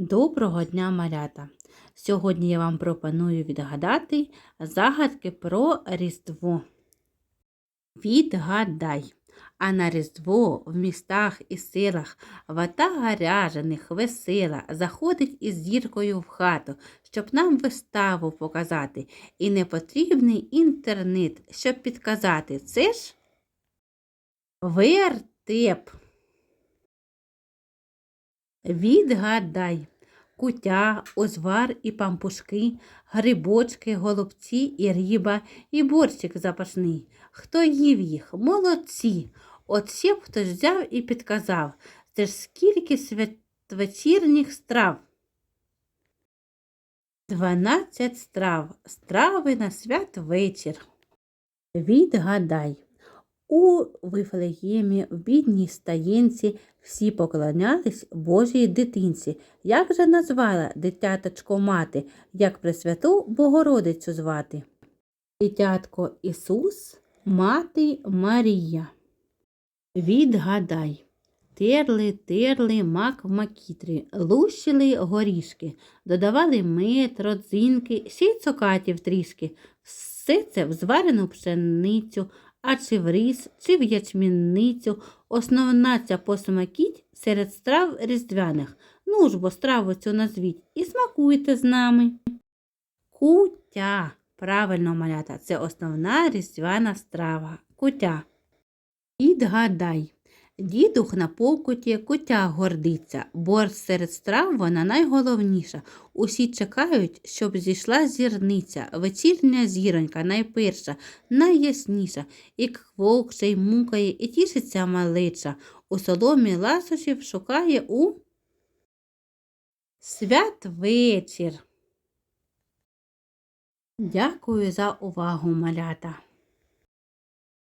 Доброго дня, малята! Сьогодні я вам пропоную відгадати загадки про Різдво. Відгадай! А на Різдво в містах і селах вата гаряжених, весела, заходить із зіркою в хату, щоб нам виставу показати. І не потрібний інтернет, щоб підказати. Це ж вертеп. Відгадай. Кутя, озвар і пампушки, грибочки, голубці і риба, і борщик запашний. Хто їв їх? Молодці. От б хтось взяв і підказав. Це ж скільки святвечірніх страв. Дванадцять страв. Страви на святвечір. Відгадай. У Вифлеємі в бідній стаєнці всі поклонялись Божій дитинці. Як же назвала дитяточко мати, як Пресвяту Богородицю звати? Дитятко Ісус, мати Марія. Відгадай. Терли, терли, мак в макітрі, лущили горішки, додавали мед, родзинки, ще цокатів трішки. Все це в зварену пшеницю, а чи в рис, чи в ячмінницю. Основна ця посмакіть серед страв різдвяних. Ну ж бо страву цю назвіть і смакуйте з нами. Кутя. Правильно, малята, це основна різдвяна страва. Кутя. Відгадай. Дідух на покуті, кутя гордиться, бо серед страв вона найголовніша. Усі чекають, щоб зійшла зірниця, вечірня зіронька, найперша, найясніша, і квокше й мукає, і тішиться малеча. У соломі ласощів шукає у святвечір. Дякую за увагу, малята.